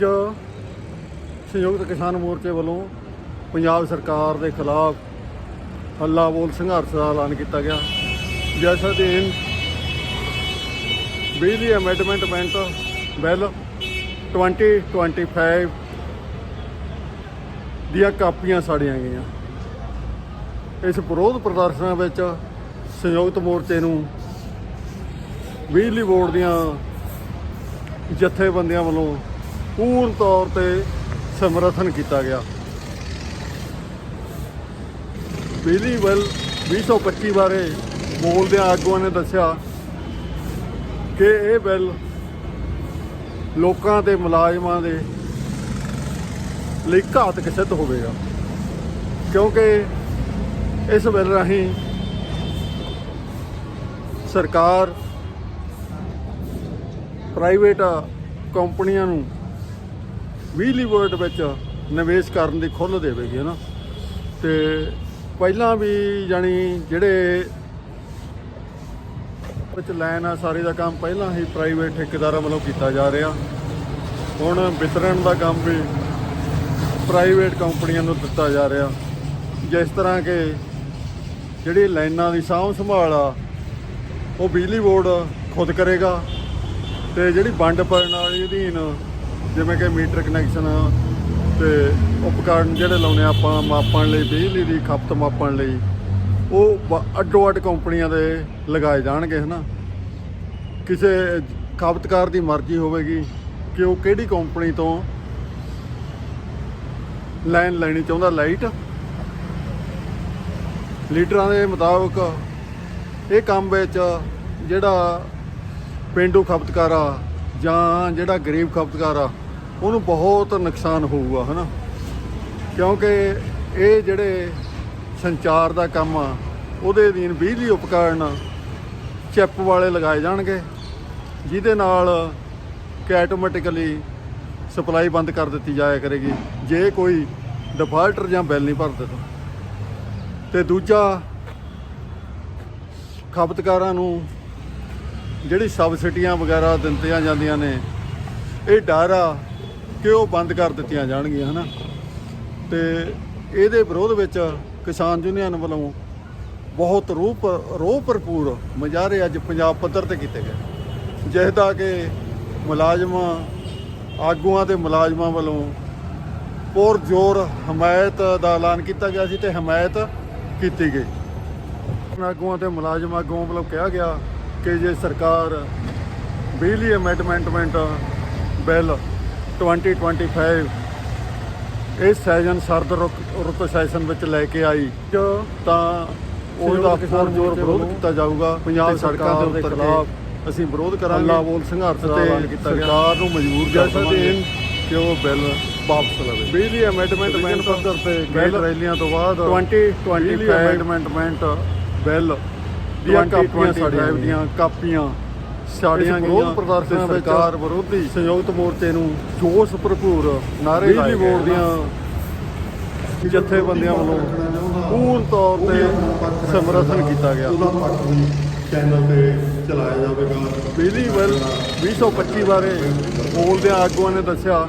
ਅੱਜ ਸੰਯੁਕਤ ਕਿਸਾਨ ਮੋਰਚੇ ਵੱਲੋਂ ਪੰਜਾਬ ਸਰਕਾਰ ਦੇ ਖਿਲਾਫ ਹੱਲਾ ਬੋਲ ਸੰਘਰਸ਼ ਦਾ ਐਲਾਨ ਕੀਤਾ ਗਿਆ। ਜਿਸ ਅਧੀਨ ਬਿਜਲੀ ਅਮੈਂਡਮੈਂਟ ਬਿੱਲ 2025 ਦੀਆਂ ਕਾਪੀਆਂ ਸਾੜੀਆਂ ਗਈਆਂ। ਇਸ ਵਿਰੋਧ ਪ੍ਰਦਰਸ਼ਨਾਂ ਵਿੱਚ ਸੰਯੁਕਤ ਮੋਰਚੇ ਨੂੰ ਬਿਜਲੀ ਬੋਰਡ ਦੀਆਂ ਜਥੇਬੰਦੀਆਂ ਵੱਲੋਂ ਪੂਰਨ ਤੌਰ ਤੇ ਸਮਰਥਨ ਕੀਤਾ ਗਿਆ। ਬਿਜਲੀ ਬਿੱਲ 2025 ਬਾਰੇ ਬੋਲਦਿਆਂ ਆਗੂਆਂ ਨੇ ਦੱਸਿਆ ਕਿ ਇਹ ਬਿੱਲ ਲੋਕਾਂ ਤੇ ਮੁਲਾਜ਼ਮਾਂ ਦੇ ਲਈ ਘਾਤਕ ਸਿੱਧ ਹੋਵੇਗਾ। ਕਿਉਂਕਿ ਇਸ ਬਿੱਲ ਰਾਹੀਂ ਸਰਕਾਰ ਪ੍ਰਾਈਵੇਟ ਕੰਪਨੀਆਂ ਨੂੰ ਬਿਜਲੀ ਬੋਰਡ ਵਿੱਚ ਨਿਵੇਸ਼ ਕਰਨ ਦੀ ਖੁੱਲ੍ਹ ਦੇਵੇਗੀ, ਹੈ ਨਾ? ਤੇ ਪਹਿਲਾਂ ਵੀ ਜਾਣੀ ਜਿਹੜੇ ਵਿੱਚ ਲਾਈਨ ਆ, ਸਾਰੀ ਦਾ ਕੰਮ ਪਹਿਲਾਂ ਹੀ ਪ੍ਰਾਈਵੇਟ ਠੇਕੇਦਾਰਾਂ ਵੱਲੋਂ ਕੀਤਾ ਜਾ ਰਿਹਾ। ਹੁਣ ਵਿਤਰਨ ਦਾ ਕੰਮ ਵੀ ਪ੍ਰਾਈਵੇਟ ਕੰਪਨੀਆਂ ਨੂੰ ਦਿੱਤਾ ਜਾ ਰਿਹਾ। ਜਿਸ ਤਰ੍ਹਾਂ ਕਿ ਜਿਹੜੀ ਲਾਈਨਾਂ ਦੀ ਸਾਂਭ ਸੰਭਾਲ ਆ, ਉਹ ਬਿਜਲੀ ਬੋਰਡ ਖੁਦ ਕਰੇਗਾ ਤੇ ਜਿਹੜੀ ਵੰਡ ਪ੍ਰਣਾਲੀ ਅਧੀਨ ਜਿਵੇਂ ਕਿ ਮੀਟਰ ਕਨੈਕਸ਼ਨ ਤੇ ਉਪਕਰਨ ਜਿਹੜੇ ਲਾਉਨੇ ਆਪਾਂ ਮਾਪਣ ਲਈ, ਬਿਜਲੀ ਦੀ ਖਪਤ ਮਾਪਣ ਲਈ, ਉਹ ਬ- ਅੱਡੋ ਅੱਡ ਕੰਪਨੀਆਂ ਦੇ ਲਗਾਏ ਜਾਣਗੇ, ਹਨਾ? ਕਿਸੇ ਖਪਤਕਾਰ ਦੀ ਮਰਜ਼ੀ ਹੋਵੇਗੀ ਕਿ ਉਹ ਕਿਹੜੀ ਕੰਪਨੀ ਤੋਂ ਲਾਈਨ ਲੈਣੀ ਚਾਹੁੰਦਾ, ਲਾਈਟ? ਲੀਡਰਾਂ ਦੇ ਮੁਤਾਬਕ ਇਹ ਕੰਮ ਵਿੱਚ ਜਿਹੜਾ ਪਿੰਡੂ ਖਪਤਕਾਰ ਆ ਜਾਂ ਜਿਹੜਾ ਗਰੀਬ ਖਪਤਕਾਰ ਆ, ਉਹਨੂੰ ਬਹੁਤ ਨੁਕਸਾਨ ਹੋਊਗਾ, ਹਨਾ? ਕਿਉਂਕਿ ਇਹ ਜਿਹੜੇ ਸੰਚਾਰ ਦਾ ਕੰਮ ਆ, ਉਹਦੇ ਅਧੀਨ ਬਿਜਲੀ ਉਪਕਰਨ ਚਿੱਪ ਵਾਲੇ ਲਗਾਏ ਜਾਣਗੇ, ਜਿਹਦੇ ਨਾਲ ਕਿ ਆਟੋਮੈਟਿਕਲੀ ਸਪਲਾਈ ਬੰਦ ਕਰ ਦਿੱਤੀ ਜਾਇਆ ਕਰੇਗੀ, ਜੇ ਕੋਈ ਡਿਫਾਲਟਰ ਜਾਂ ਬਿੱਲ ਨਹੀਂ ਭਰਦਾ ਤਾਂ। ਤੇ ਦੂਜਾ ਖਪਤਕਾਰਾਂ ਨੂੰ ਜਿਹੜੀ ਸਬਸਿਡੀਆਂ ਵਗੈਰਾ ਦਿੱਤੀਆਂ ਜਾਂਦੀਆਂ ਨੇ, ਇਹ ਡਰ ਆ ਕਿ ਉਹ ਬੰਦ ਕਰ ਦਿੱਤੀਆਂ ਜਾਣਗੀਆਂ, ਹਨਾ? ਤੇ ਇਹਦੇ ਵਿਰੋਧ ਵਿੱਚ ਕਿਸਾਨ ਯੂਨੀਅਨ ਵੱਲੋਂ ਬਹੁਤ ਰੂਪ, ਰੋਹ ਭਰਪੂਰ ਮੁਜ਼ਾਹਰੇ ਅੱਜ ਪੰਜਾਬ ਪੱਧਰ ਤੇ ਕੀਤੇ ਗਏ। ਜਿਸਦਾ ਕਿ ਮੁਲਾਜ਼ਮਾਂ, ਆਗੂਆਂ ਤੇ ਮੁਲਾਜ਼ਮਾਂ ਵੱਲੋਂ ਪੁਰ ਜ਼ੋਰ ਹਮਾਇਤ ਦਾ ਐਲਾਨ ਕੀਤਾ ਗਿਆ ਸੀ ਤੇ ਹਮਾਇਤ ਕੀਤੀ ਗਈ। ਆਗੂਆਂ ਤੇ ਮੁਲਾਜ਼ਮ ਆਗੂਆਂ ਵੱਲੋਂ ਕਿਹਾ ਗਿਆ ਕਿ ਜੇ ਸਰਕਾਰ ਬਿਜਲੀ ਅਮੈਂਡਮੈਂਟ ਬਿੱਲ 2025 ਇਸ ਸੈਸ਼ਨ ਸਰਦ ਰੁੱਤ ਰੁੱਤ ਸੈਸ਼ਨ ਵਿੱਚ ਲੈ ਕੇ ਆਈ ਤਾਂ ਉਹਦਾ ਕਿਸਾਨ ਵਿਰੋਧ ਵਿਰੋਧ ਕੀਤਾ ਜਾਊਗਾ। ਪੰਜਾਬ ਸਰਕਾਰ ਦੇ ਖਿਲਾਫ ਅਸੀਂ ਵਿਰੋਧ ਕਰਾਂਗੇ ਅੱਲਾ ਬੋਲ ਸੰਘਰਸ਼ ਦਾ ਐਲਾਨ ਕੀਤਾ ਗਿਆ। ਸਰਕਾਰ ਨੂੰ ਮਜਬੂਰ ਕਰ ਦੇਣ ਕਿ ਉਹ ਬਿੱਲ ਵਾਪਸ ਲਵੇ। ਬਿਜਲੀ ਅਮੈਂਡਮੈਂਟ ਬਿੱਲ ਪੱਧਰ ਤੇ ਬਿੱਲ ਰੈਲੀਆਂ ਤੋਂ ਬਾਅਦ 2025 ਅਮੈਂਡਮੈਂਟ ਬਿੱਲ ਦੀਆਂ ਕਾਪੀਆਂ ਸਾੜੀਆਂ ਦੀਆਂ ਕਾਪੀਆਂ ਸਾੜੀਆਂ ਗਈਆਂ। ਪ੍ਰਦਰਸ਼ਨਾਂ ਸਰਕਾਰ ਵਿਰੋਧੀ ਸੰਯੁਕਤ ਮੋਰਚੇ ਨੂੰ ਜੋਸ਼ ਭਰਪੂਰ ਨਾਰੇ ਬਿਜਲੀ ਬੋਰਡ ਦੀਆਂ ਜਥੇਬੰਦੀਆਂ ਵੱਲੋਂ ਪੂਰਨ ਤੌਰ ਤੇ ਸਮਰਥਨ ਕੀਤਾ ਗਿਆ। ਚੈਨਲ ਤੇ ਚਲਾਇਆ ਜਾਵੇਗਾ। ਬਿਜਲੀ ਬਿੱਲ 2025 ਬਾਰੇ ਬੋਲਦਿਆਂ ਆਗੂਆਂ ਨੇ ਦੱਸਿਆ